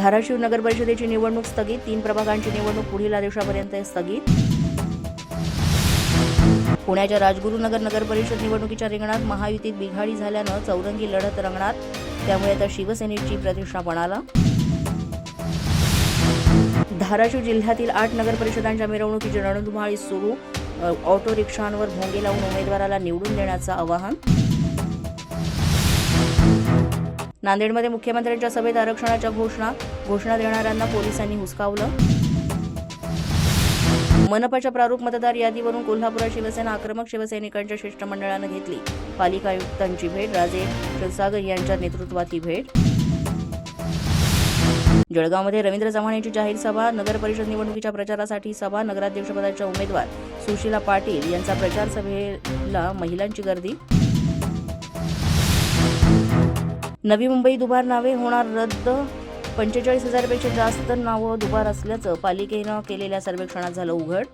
धाराशिव नगर परिषदेची निवडणूक स्थगित. तीन प्रभागांची निवडणूक पुढील आदेशापर्यंत स्थगित. पुण्याच्या राजगुरुनगर नगर परिषद निवडणुकीच्या रिंगणात महायुतीत बिघाडी झाल्यानं चौरंगी लढत रंगणार. त्यामुळे आता शिवसेनेची प्रतिष्ठा पणाला. धाराशिव जिल्ह्यातील आठ नगर परिषदांच्या मिरवणुकीची रणधुमाळी सुरू. ऑटो रिक्षांवर भोंगे लावून उमेदवाराला निवडून देण्याचं आवाहन. नांदेडमध्ये मुख्यमंत्र्यांच्या सभेत आरक्षणाच्या घोषणा घोषणा देणाऱ्यांना पोलिसांनी हुसकावलं. मनपाच्या प्रारूप मतदार यादीवरून कोल्हापुरात शिवसेना आक्रमक शिवसैनिकांच्या शिष्टमंडळानं घेतली. पालिका आयुक्तांची भेट राजे क्षीरसागर यांच्या नेतृत्वात ही भेट. जळगावमध्ये रवींद्र चव्हाण यांची जाहीर सभा नगर परिषद निवडणुकीच्या प्रचारासाठी सभा नगराध्यक्षपदाच्या उमेदवार सुशीला पाटील यांचा प्रचार सभेला महिलांची गर्दी. नवी मुंबई दुबार नावे होणार रद्द. पंचेचाळीस हजारपेक्षा जास्त नावं दुबार असल्याचं पालिकेनं केलेल्या सर्वेक्षणात झालं उघड.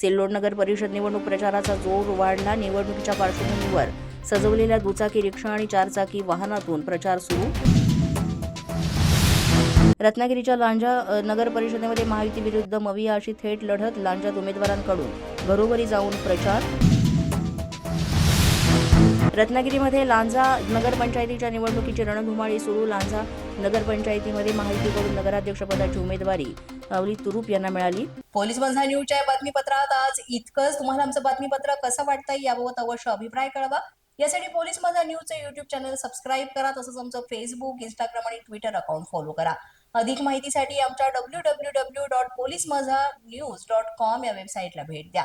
सिल्लोड नगर परिषद निवडणूक प्रचाराचा जोर वाढला. निवडणुकीच्या पार्श्वभूमीवर सजवलेल्या दुचाकी रिक्षा आणि चारचाकी वाहनातून प्रचार सुरू. रत्नागिरीच्या लांजा नगर परिषदेमध्ये महायुती विरुद्ध मविया अशी थेट लढत लांजात उमेदवारांकडून घरोघरी जाऊन प्रचार. रत्नागिरीमध्ये लांजा नगरपंचायतीच्या निवडणुकीची रणधुमाळी सुरू. लांजा नगरपंचायतीमध्ये महायुतीकडून नगराध्यक्षपदाची उमेदवारी. अवली तुरुप यांना मिळाली. पोलीस बंधा न्यूजच्या बातमीपत्रात आज इतकंच. तुम्हाला आमचं बातमीपत्र कसं वाटतंय याबाबत अवश्य अभिप्राय कळवा. यासाठी पोलीस माझा न्यूजचं युट्यूब चॅनल सबस्क्राईब करा तसंच आमचं फेसबुक इंस्टाग्राम आणि ट्विटर अकाउंट फॉलो करा. अधिक माहितीसाठी आमच्या W W W dot police माझा न्यूज डॉट कॉम या वेबसाईटला भेट द्या.